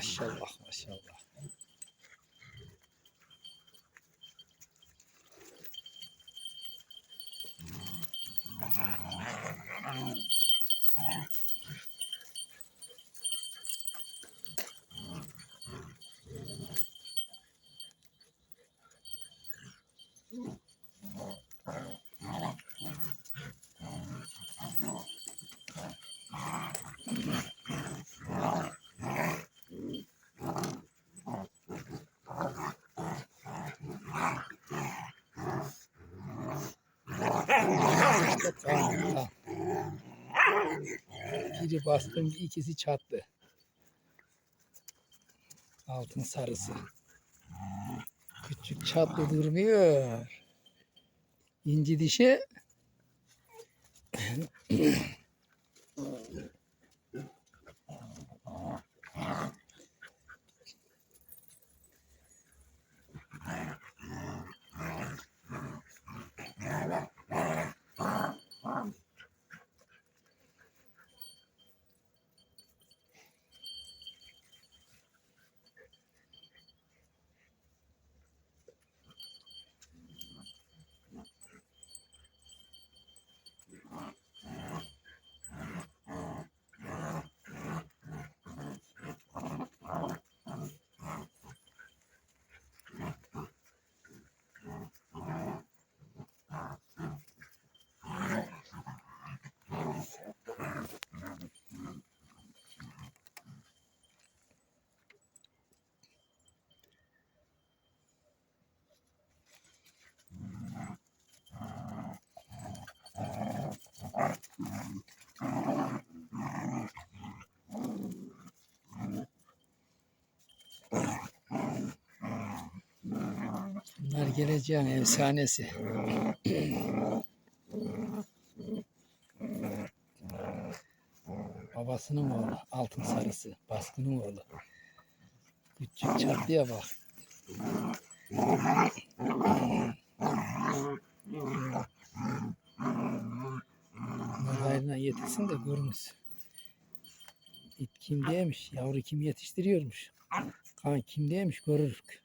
行吧，行吧。Tamam. Biri baskın, ikisi çatlı. Altın sarısı. Küçük çatlı durmuyor. İnci dişi Bunlar geleceğin efsanesi. Babasının oğlu, altın sarısı, baskının oğlu. Küçük çatlıya bak. Bunlar hayrına yetirsin de görünüz. İt kimdeymiş, yavru kim yetiştiriyormuş. Kan kimdeymiş görürük.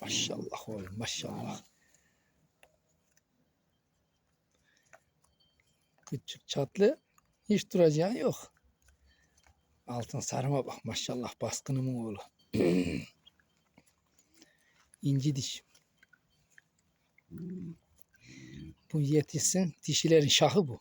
Maşallah oğlum maşallah. Küçük çatlı hiç duracağın yok. Altın sarıma bak maşallah baskınımın oğlu. İnci diş. Bu yetişsin dişilerin şahı bu.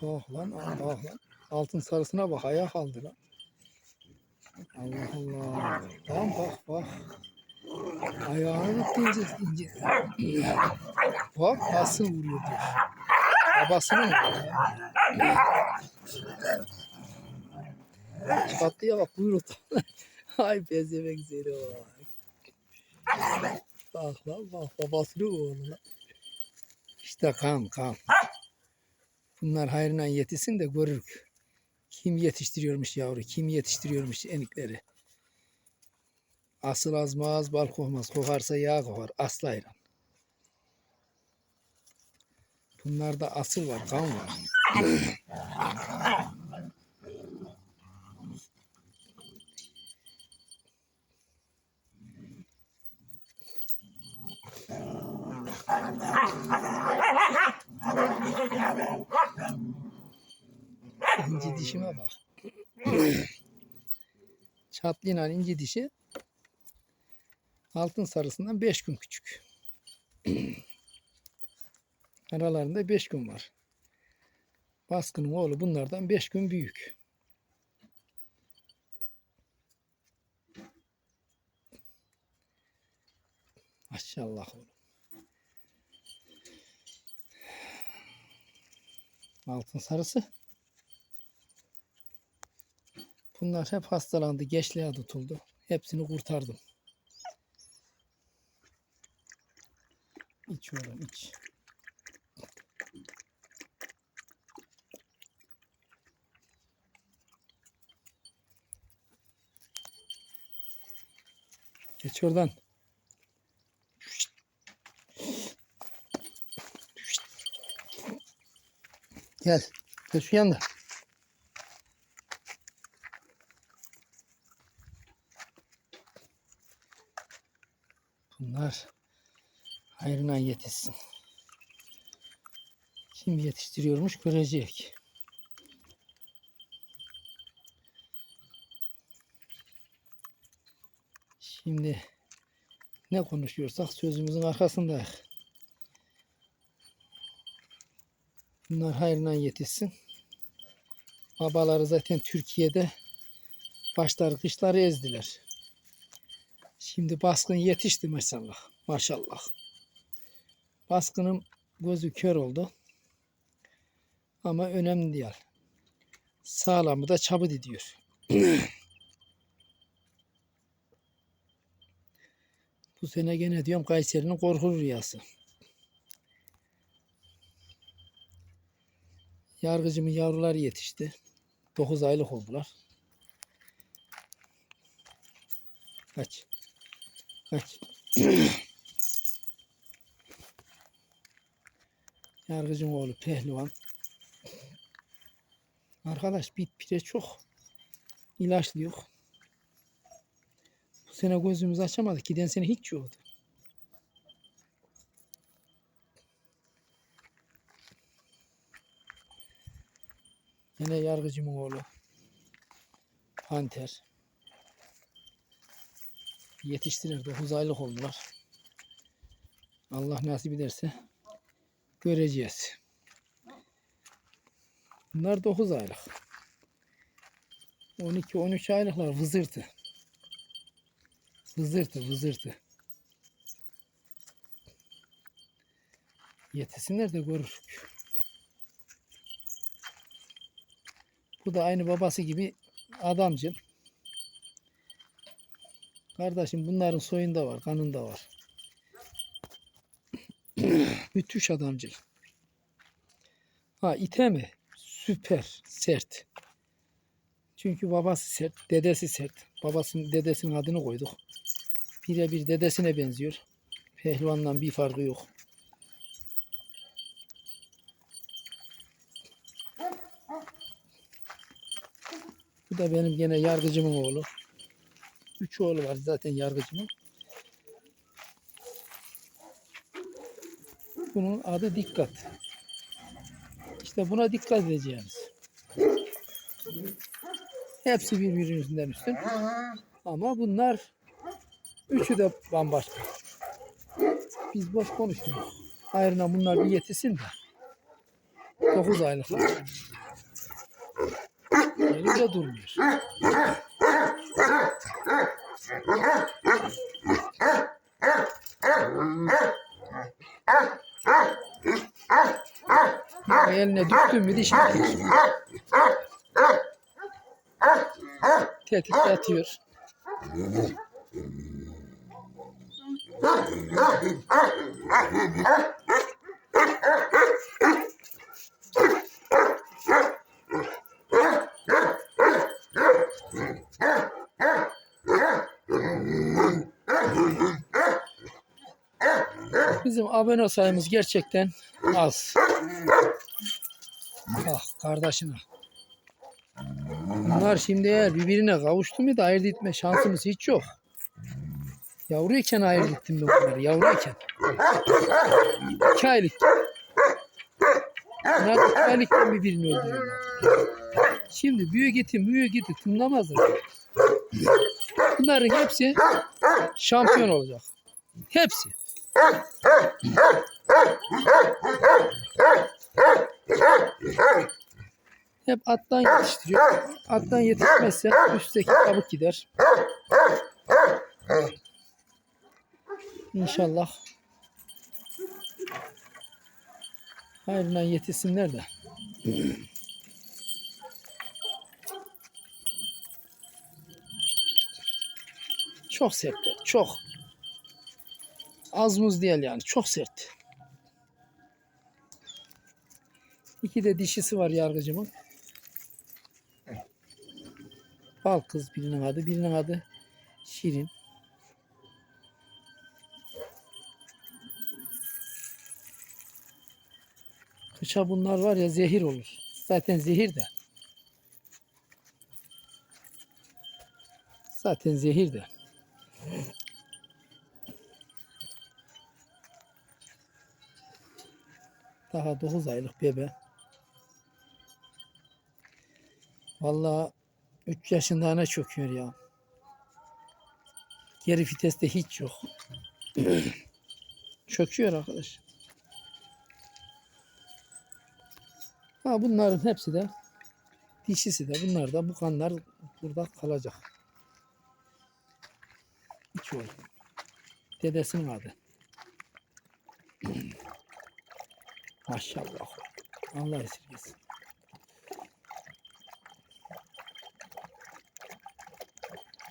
Toh lan, ah. Altın sarısına bak, ayak aldı lan. Allah Allah. Lan bak bak. Ayağını ince ince. Bak nasıl vuruyor diyor. Babasını mı? Çatlıya bak buyur Ay bezemek seni o. Bak lan bak babasını oğlu lan. İşte kan kan. Bunlar hayrına yetişsin de görürük. Kim yetiştiriyormuş yavru, kim yetiştiriyormuş enikleri. Asıl azmaz, bal kokmaz. Kokarsa yağ kokar. Aslı ayran. Bunlarda asıl var, kan var. İnci dişime bak. Çatlıyla inci dişi altın sarısından 5 gün küçük. Aralarında 5 gün var. Baskının oğlu bunlardan 5 gün büyük. Maşallah oğlum. Altın sarısı. Bunlar hep hastalandı. Geçliğe tutuldu. Hepsini kurtardım. İç oğlum iç. Geç oradan. Gel. Gel şu yanda. Bunlar hayrına yetişsin. Kim yetiştiriyormuş görecek. Şimdi ne konuşuyorsak sözümüzün arkasındayız. Bunlar hayrına yetişsin. Babaları zaten Türkiye'de başları kışları ezdiler. Şimdi baskın yetişti maşallah. Maşallah. Baskının gözü kör oldu. Ama önemli değil. Sağlamı da çabuk ediyor. Bu sene gene diyorum Kayseri'nin korku rüyası. Yargıcımın yavruları yetişti. 9 aylık oldular. Kaç. Yargıcın oğlu pehlivan. Arkadaş bit pire çok. İlaçlı yok. Bu sene gözümüzü açamadık. Giden sene hiç yoktu. Yine yargıcımın oğlu. Panter. Yetiştirir. 9 aylık oldular. Allah nasip ederse göreceğiz. Bunlar 9 aylık. 12-13 aylıklar vızırtı. Vızırtı vızırtı. Yetişsinler de görürük. Bu da aynı babası gibi adamcıl. Kardeşim bunların soyunda var, kanında var. Müthiş adamcıl. Ha ite mi? Süper, sert. Çünkü babası sert, dedesi sert. Babasının, dedesinin adını koyduk. Birebir dedesine benziyor. Pehlivandan bir farkı yok. Bu da benim gene yargıcımın oğlu. Üç oğlu var zaten yargıcımın. Bunun adı dikkat. İşte buna dikkat edeceğiniz. Hepsi birbirinden üstün. Ama bunlar üçü de bambaşka. Biz boş konuşmuyoruz. Ayrına bunlar bir yetişsin de. 9 aylıklar. Yerinde durmuyor. Eline düştün mü dişini kırıyor. Tetikte atıyor. Bizim abone sayımız gerçekten az. Ah kardeşine. Bunlar şimdi eğer birbirine kavuştu mu da ayırt etme şansımız hiç yok. Yavruyken ayırt ettim ben bunları. Yavruyken. İki aylık. Bunlar iki aylıkken birbirini öldürüyorlar. Şimdi büyük eti büyük eti tınlamazlar. Bunların hepsi şampiyon olacak. Hepsi. Hep attan yetiştiriyor. Attan yetişmezse üstteki kabuk gider. İnşallah hayrına yetişsinler de. Çok sertler. Çok. Az muz değil yani. Çok sert. İki de dişisi var yargıcımın. Bal kız birinin adı. Birinin adı Şirin. Kışa bunlar var ya zehir olur. Zaten zehir de. Zaten zehir de. Daha 9 aylık bebe. Vallahi 3 yaşında ana çöküyor ya. Geri viteste hiç yok. Çöküyor arkadaş. Ha bunların hepsi de dişisi de bunlar da bu kanlar burada kalacak. Hiç oğlum. Dedesinin adı. Maşallah. Allah esirgesin.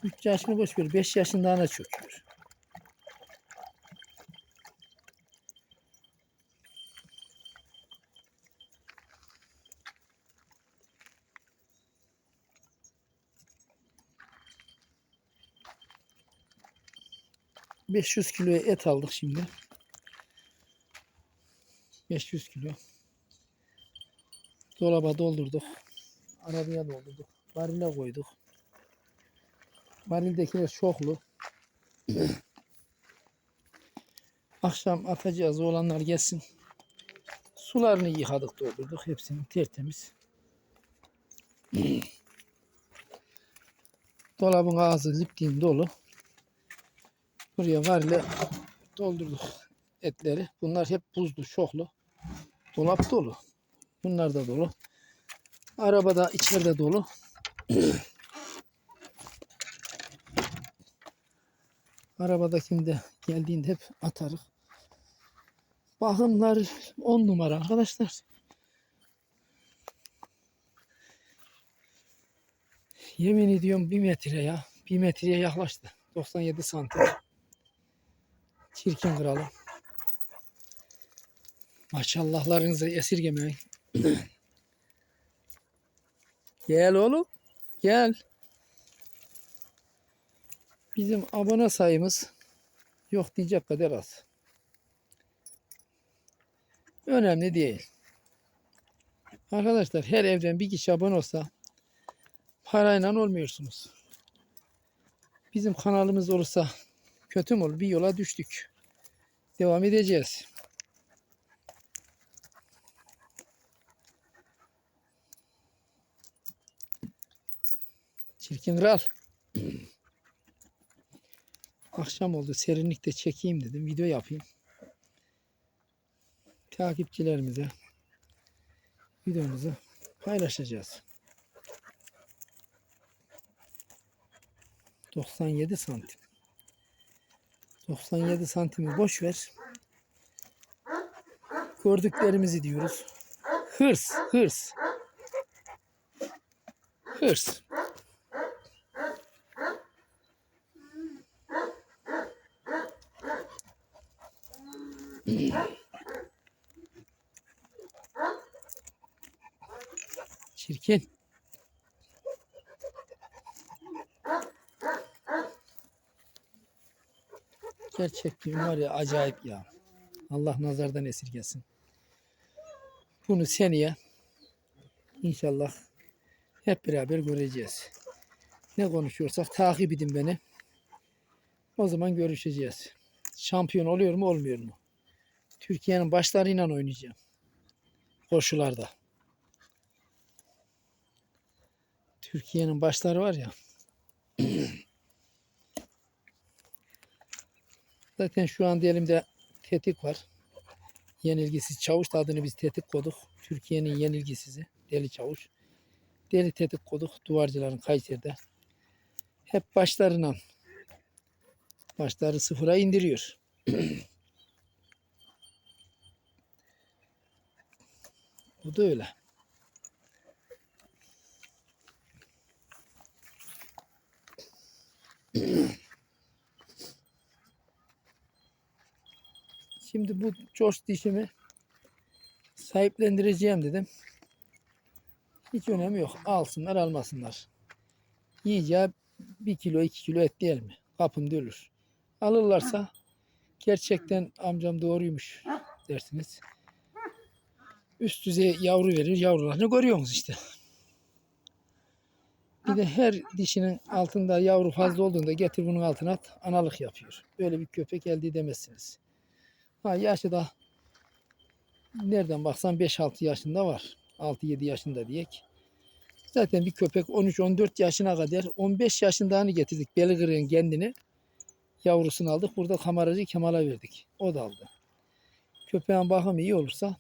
Üç yaşını boş ver. Beş yaşında ana çöküyor. ...500 kilo et aldık şimdi. 500 kilo. Dolaba doldurduk. Arabaya doldurduk. Varile koyduk. Varildekiler çoklu. Akşam atacağız olanlar gelsin. Sularını yıkadık doldurduk. Hepsini tertemiz. Dolabın ağzı liptiğim dolu. Buraya varile doldurduk etleri. Bunlar hep buzlu, şoklu. Dolap dolu. Bunlar da dolu. Arabada içeride dolu. Arabadakinde geldiğinde hep atarız. Bakımlar 10 numara arkadaşlar. Yemin ediyorum bir metre ya. Bir metreye yaklaştı. 97 santim. Çirkin kralı. Maşallahlarınızı esirgemeyin. Gel oğlum. Gel. Bizim abone sayımız yok diyecek kadar az. Önemli değil. Arkadaşlar her evden bir kişi abone olsa parayla olmuyorsunuz. Bizim kanalımız olursa kötü mü olur? Bir yola düştük. Devam edeceğiz. Çirkin kral. Akşam oldu. Serinlikte çekeyim dedim. Video yapayım. Takipçilerimize videomuzu paylaşacağız. 97 santim. 97 santimi boş ver. Gördüklerimizi diyoruz. Hırs, hırs. Hırs. Çirkin. Gerçekten var ya acayip ya. Allah nazardan esirgesin. Bunu seneye inşallah hep beraber göreceğiz. Ne konuşuyorsak takip edin beni. O zaman görüşeceğiz. Şampiyon oluyor mu olmuyor mu? Türkiye'nin başlarıyla oynayacağım. Koşularda. Türkiye'nin başları var ya. Zaten şu an elimde tetik var. Yenilgisiz çavuş adını biz tetik koyduk. Türkiye'nin yenilgisizi. Deli çavuş. Deli tetik koyduk. Duvarcıların Kayseri'de. Hep başlarına başları sıfıra indiriyor. Bu da öyle. Şimdi bu George dişimi sahiplendireceğim dedim. Hiç önemi yok. Alsınlar almasınlar. Yiyeceği bir kilo iki kilo et değil mi? Kapımda ölür. Alırlarsa gerçekten amcam doğruymuş dersiniz. Üst düzey yavru verir. Yavrularını görüyorsunuz işte. Bir de her dişinin altında yavru fazla olduğunda getir bunun altına at. Analık yapıyor. Böyle bir köpek elde edemezsiniz. Ha yaşı da nereden baksan 5-6 yaşında var. 6-7 yaşında diyek. Zaten bir köpek 13-14 yaşına kadar 15 yaşındağını getirdik. Belgır'ın kendini yavrusunu aldık. Burada kameracı Kemal'a verdik. O da aldı. Köpeğin bakımı iyi olursa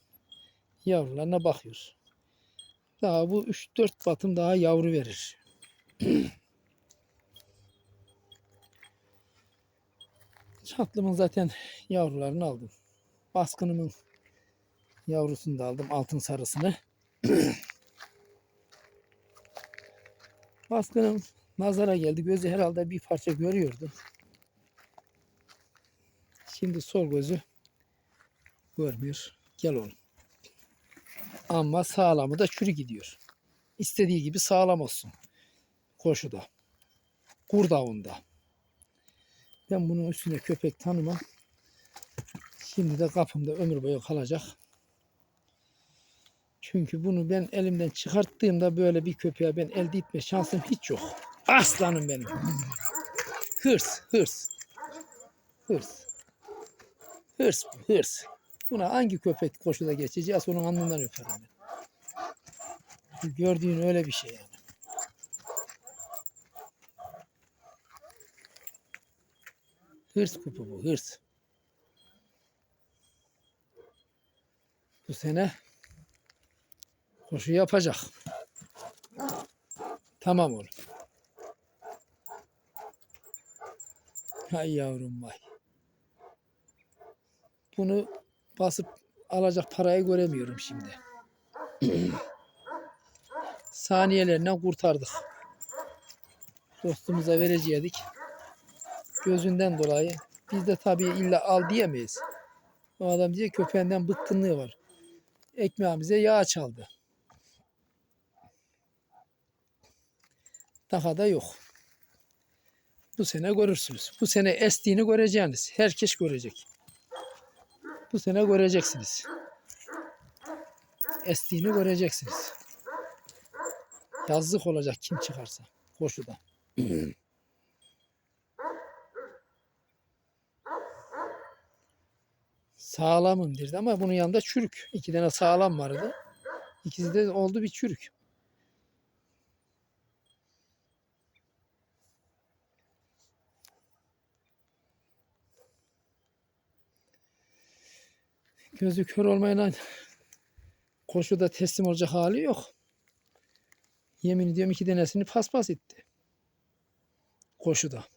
yavrularına bakıyor. Daha bu 3-4 batım daha yavru verir. Çatlımın zaten yavrularını aldım. Baskınımın yavrusunu da aldım. Altın sarısını. Baskınım nazara geldi. Gözü herhalde bir parça görüyordu. Şimdi sol gözü görmüyor. Gel oğlum. Ama sağlamı da çürü gidiyor. İstediği gibi sağlam olsun. Koşuda. Kurdavunda. Ben bunun üstüne köpek tanımam. Şimdi de kapımda ömür boyu kalacak. Çünkü bunu ben elimden çıkarttığımda böyle bir köpeğe ben elde etme şansım hiç yok. Aslanım benim. Hırs, hırs. Hırs. Hırs, hırs. Buna hangi köpek koşuda geçeceğiz onun alnından öperim Gördüğün öyle bir şey yani. Hırs kupu bu, hırs. Bu sene koşu yapacak. Tamam oğlum. Hay yavrum vay. Bunu basıp alacak parayı göremiyorum şimdi. Saniyelerine kurtardık. Dostumuza vereceğidik. Gözünden dolayı biz de tabii illa al diyemeyiz. O adam diye köpeğinden bıkkınlığı var. Ekmeğimize yağ çaldı. Daha da yok. Bu sene görürsünüz. Bu sene estiğini göreceksiniz. Herkes görecek. Bu sene göreceksiniz. Estiğini göreceksiniz. Yazlık olacak kim çıkarsa koşuda. Sağlamım dedi ama bunun yanında çürük. İki tane sağlam vardı. İkisi de oldu bir çürük. Gözü kör olmayla koşuda teslim olacak hali yok. Yemin ediyorum iki tanesini paspas etti. Koşuda.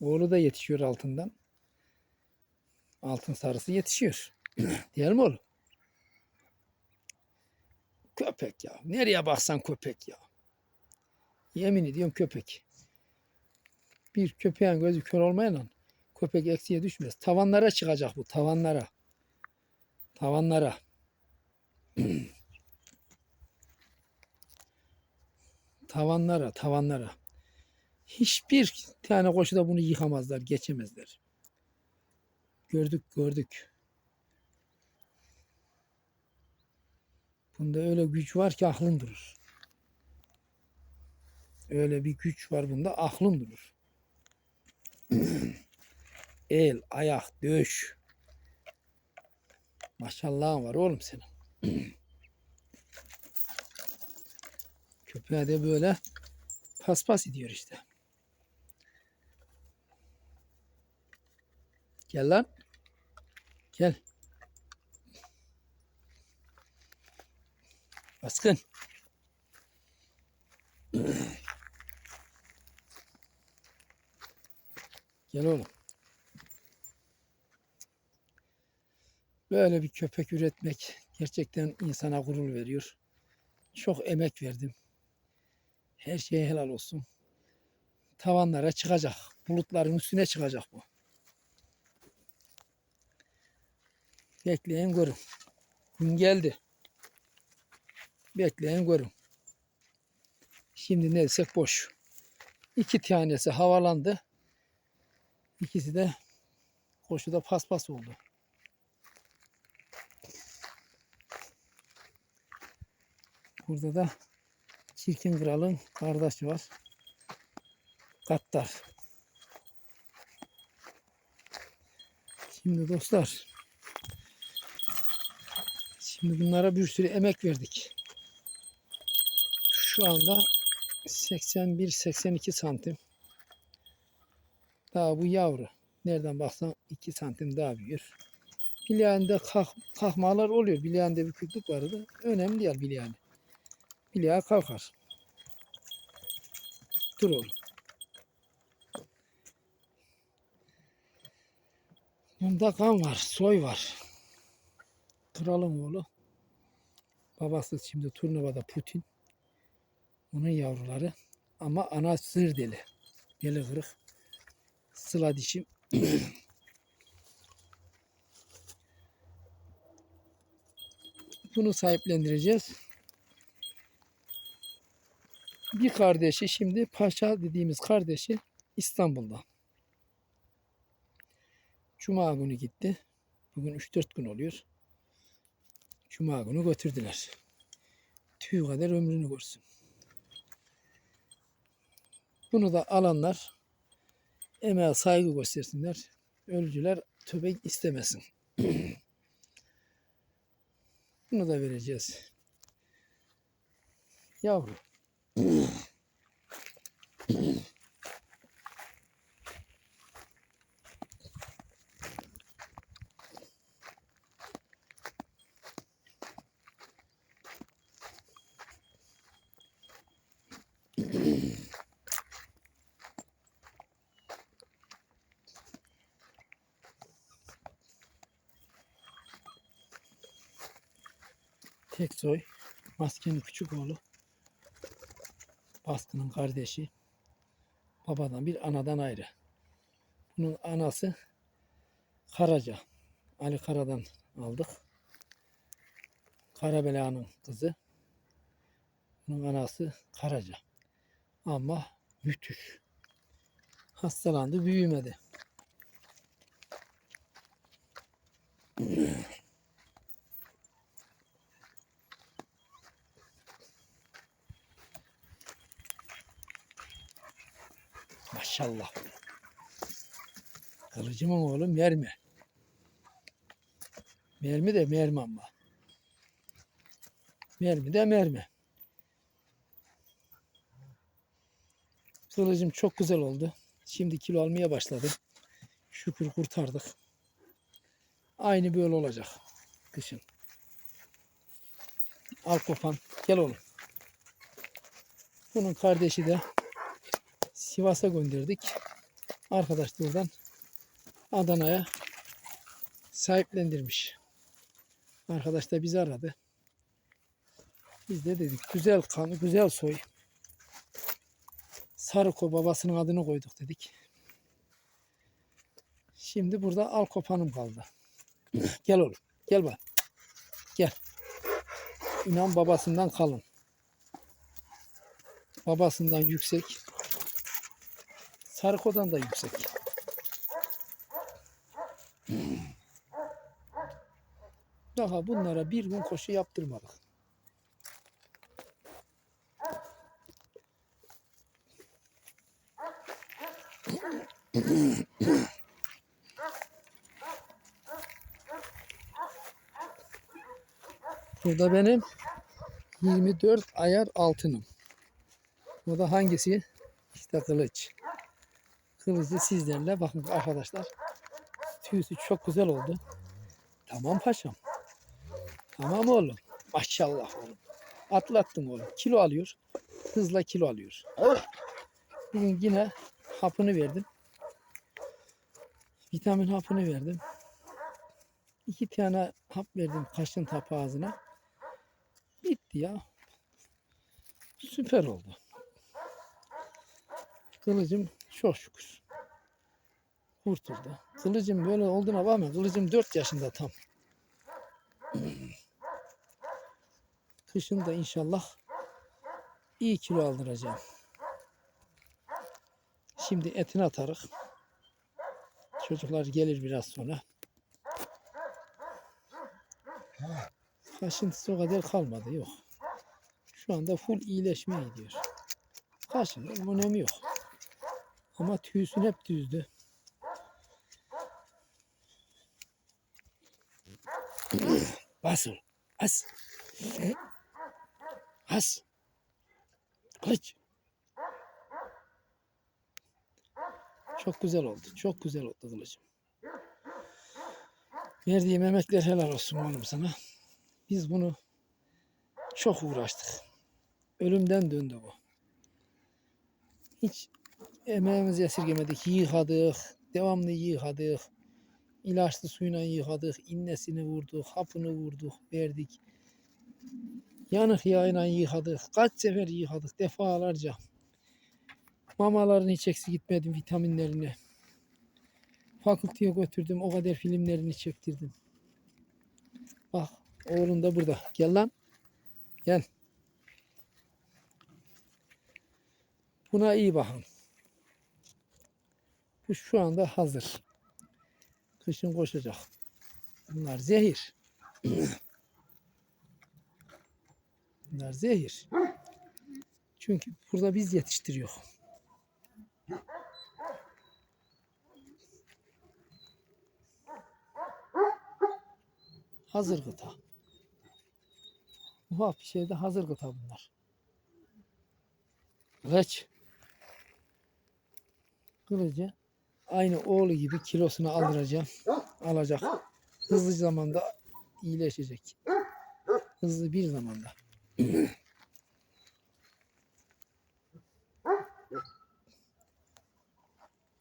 Oğlu da yetişiyor altından. Altın sarısı yetişiyor. Değil mi oğlum? Köpek ya. Nereye baksan köpek ya. Yemin ediyorum köpek. Bir köpeğin gözü kör olmayla köpek eksiye düşmez. Tavanlara çıkacak bu. Tavanlara. Tavanlara. tavanlara, tavanlara. Hiçbir tane koşuda bunu yıkamazlar, geçemezler. Gördük, gördük. Bunda öyle güç var ki aklın durur. Öyle bir güç var bunda aklın durur. El, ayak, döş. Maşallah var oğlum senin. Köpeğe de böyle paspas ediyor işte. Gel lan. Gel. Baskın. Gel oğlum. Böyle bir köpek üretmek gerçekten insana gurur veriyor. Çok emek verdim. Her şeye helal olsun. Tavanlara çıkacak. Bulutların üstüne çıkacak bu. Bekleyin görün. Gün geldi. Bekleyin görün. Şimdi ne desek boş. İki tanesi havalandı. İkisi de koşuda paspas oldu. Burada da Çirkin Kral'ın kardeşi var. Gattar. Şimdi dostlar. Şimdi bunlara bir sürü emek verdik. Şu anda 81-82 santim. Daha bu yavru. Nereden baksan 2 santim daha büyür. Bileğinde kalk, kalkmalar oluyor. Bileğinde bir kütlük vardı. Önemli değil bileğinde. Bileğe kalkar. Dur oğlum. Bunda kan var, soy var. Kralın oğlu. Babası şimdi turnuvada Putin. Onun yavruları. Ama ana sır deli. Deli kırık. Sıla dişim. Bunu sahiplendireceğiz. Bir kardeşi şimdi Paşa dediğimiz kardeşi İstanbul'da. Cuma günü gitti. Bugün 3-4 gün oluyor. Cuma günü götürdüler. Tüy kadar ömrünü görsün. Bunu da alanlar emeğe saygı göstersinler. Ölücüler tövbe istemesin. Bunu da vereceğiz. Yavru. Tek soy. Maskenin küçük oğlu. Baskının kardeşi. Babadan bir anadan ayrı. Bunun anası Karaca. Ali Kara'dan aldık. Karabela'nın kızı. Bunun anası Karaca. Ama müthiş. Hastalandı, büyümedi. Maşallah. Kılıcımın oğlu mermi. Mermi de mermi ama. Mermi de mermi. Kılıcım çok güzel oldu. Şimdi kilo almaya başladım. Şükür kurtardık. Aynı böyle olacak. Kışın. Al kopan. Gel oğlum. Bunun kardeşi de Sivas'a gönderdik. Arkadaş da oradan Adana'ya sahiplendirmiş. Arkadaş da bizi aradı. Biz de dedik güzel kan, güzel soy. Sarıko babasının adını koyduk dedik. Şimdi burada al kopanım kaldı. gel oğlum. Gel bak. Gel. İnan babasından kalın. Babasından yüksek. Sarıko'dan da yüksek. Daha bunlara bir gün koşu yaptırmadık. Burada benim 24 ayar altınım. Bu da hangisi? İşte kılıç. Kılıcı sizlerle bakın arkadaşlar. Tüyüsü çok güzel oldu. Tamam paşam. Tamam oğlum. Maşallah oğlum. Atlattın oğlum. Kilo alıyor. Hızla kilo alıyor. Bugün yine hapını verdim. Vitamin hapını verdim. İki tane hap verdim kaşın tapı ağzına. Bitti ya. Süper oldu. Kılıcım çok şükür. Kurtuldu. Kılıcım böyle olduğuna bakma. Kılıcım 4 yaşında tam. Kışın da inşallah iyi kilo aldıracağım. Şimdi etini atarık. Çocuklar gelir biraz sonra. Kaşıntısı o kadar kalmadı yok. Şu anda full iyileşmeye gidiyor. Kaşının önemi yok. Ama tüysün hep düzdü. Basıl. As. As. Kılıç. Çok güzel oldu. Çok güzel oldu kılıcım. Verdiğim emekler helal olsun oğlum sana. Biz bunu çok uğraştık. Ölümden döndü bu. Hiç emeğimizi esirgemedik. Yıkadık. Devamlı yıkadık. İlaçlı suyla yıkadık. innesini vurduk. Hapını vurduk. Verdik. Yanık yağıyla yıkadık. Kaç sefer yıkadık. Defalarca. Mamalarını hiç eksik gitmedim. Vitaminlerini. Fakülteye götürdüm. O kadar filmlerini çektirdim. Bak oğlun da burada. Gel lan. Gel. Buna iyi bakın. Bu şu anda hazır. Kışın koşacak. Bunlar zehir. Bunlar zehir. Çünkü burada biz yetiştiriyor. Hazır gıda. Ufak bir şeyde hazır gıda bunlar. Kılıç. Kılıcı aynı oğlu gibi kilosunu aldıracağım. Alacak. Hızlı zamanda iyileşecek. Hızlı bir zamanda.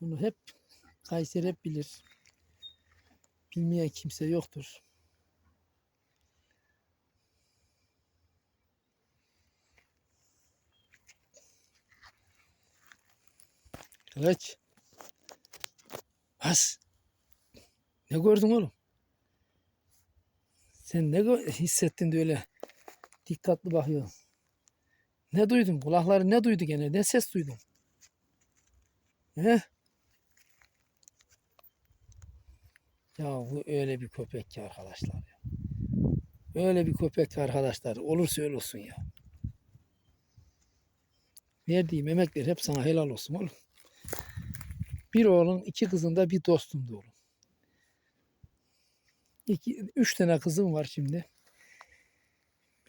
Bunu hep Kayseri hep bilir. Bilmeyen kimse yoktur. Kılıç. Bas. Ne gördün oğlum? Sen ne hissettin de öyle dikkatli bakıyorsun? Ne duydun? Kulakları ne duydu gene? Ne ses duydun? He? Ya bu öyle bir köpek ki arkadaşlar ya. Öyle bir köpek ki arkadaşlar. Olursa öyle olsun ya. Verdiğim emekler hep sana helal olsun oğlum. Bir oğlun iki kızın da bir dostumdu oğlum. İki, üç tane kızım var şimdi.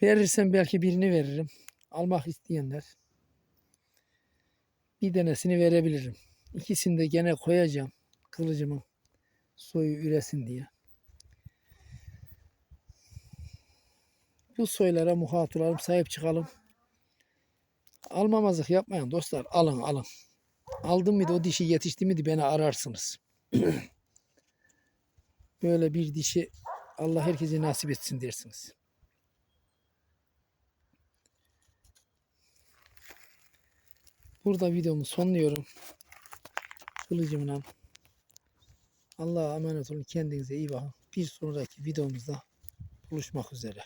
Verirsem belki birini veririm. Almak isteyenler. Bir tanesini verebilirim. İkisini de gene koyacağım. Kılıcımın soyu üresin diye. Bu soylara muhatırlarım sahip çıkalım. Almamazlık yapmayın dostlar. Alın alın. Aldım mıydı o dişi yetişti miydi beni ararsınız. Böyle bir dişi Allah herkese nasip etsin dersiniz. Burada videomu sonluyorum. Kılıcımla. Allah'a emanet olun. Kendinize iyi bakın. Bir sonraki videomuzda buluşmak üzere.